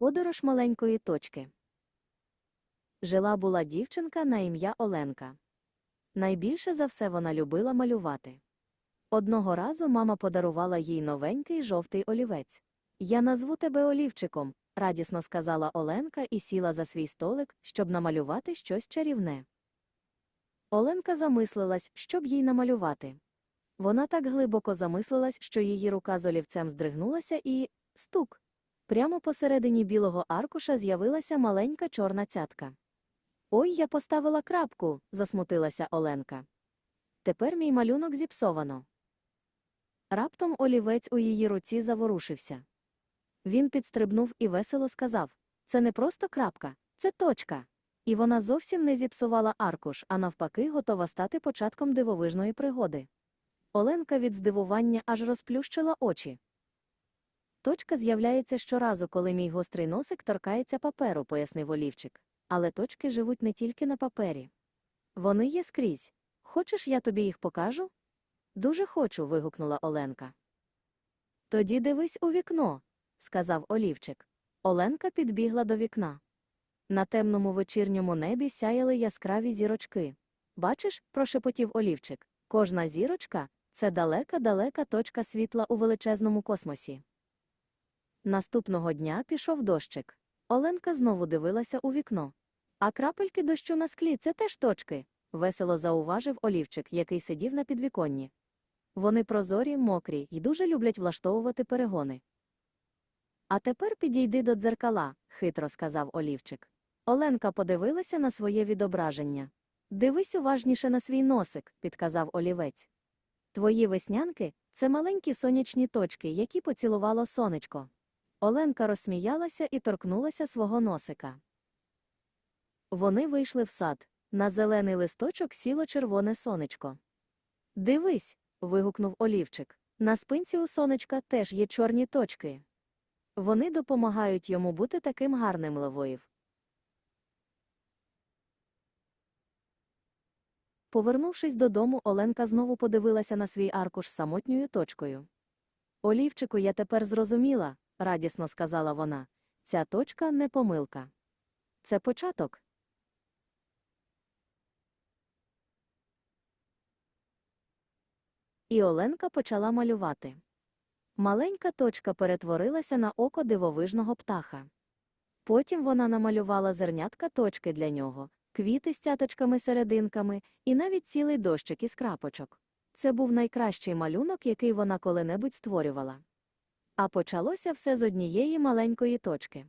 Подорож маленької точки. Жила була дівчинка на ім'я Оленка. Найбільше за все вона любила малювати. Одного разу мама подарувала їй новенький жовтий олівець. Я назву тебе олівчиком, радісно сказала Оленка і сіла за свій столик, щоб намалювати щось чарівне. Оленка замислилась, щоб їй намалювати. Вона так глибоко замислилась, що її рука з олівцем здригнулася і стук. Прямо посередині білого аркуша з'явилася маленька чорна цятка. Ой, я поставила крапку, засмутилася Оленка. Тепер мій малюнок зіпсовано. Раптом олівець у її руці заворушився. Він підстрибнув і весело сказав: Це не просто крапка, це точка. І вона зовсім не зіпсувала аркуш, а навпаки, готова стати початком дивовижної пригоди. Оленка від здивування аж розплющила очі. Точка з'являється щоразу, коли мій гострий носик торкається паперу, пояснив олівчик. Але точки живуть не тільки на папері. Вони є скрізь. Хочеш, я тобі їх покажу? Дуже хочу. вигукнула Оленка. Тоді дивись у вікно, сказав олівчик. Оленка підбігла до вікна. На темному вечірньому небі сяяли яскраві зірочки. Бачиш, прошепотів олівчик. Кожна зірочка це далека-далека точка світла у величезному космосі. Наступного дня пішов дощик. Оленка знову дивилася у вікно. А крапельки дощу на склі це теж точки, весело зауважив олівчик, який сидів на підвіконні. Вони прозорі, мокрі і дуже люблять влаштовувати перегони. А тепер підійди до дзеркала, хитро сказав олівчик. Оленка подивилася на своє відображення. Дивись уважніше на свій носик, підказав олівець. Твої веснянки це маленькі сонячні точки, які поцілувало сонечко. Оленка розсміялася і торкнулася свого носика. Вони вийшли в сад. На зелений листочок сіло червоне сонечко. Дивись. вигукнув олівчик. На спинці у сонечка теж є чорні точки. Вони допомагають йому бути таким гарним левоїв. Повернувшись додому, Оленка знову подивилася на свій аркуш самотньою точкою. Олівчику, я тепер зрозуміла, радісно сказала вона. Ця точка не помилка. Це початок. І Оленка почала малювати. Маленька точка перетворилася на око дивовижного птаха. Потім вона намалювала зернятка точки для нього, квіти з цяточками-серединками і навіть цілий дощик із крапочок. Це був найкращий малюнок, який вона коли-небудь створювала. А почалося все з однієї маленької точки.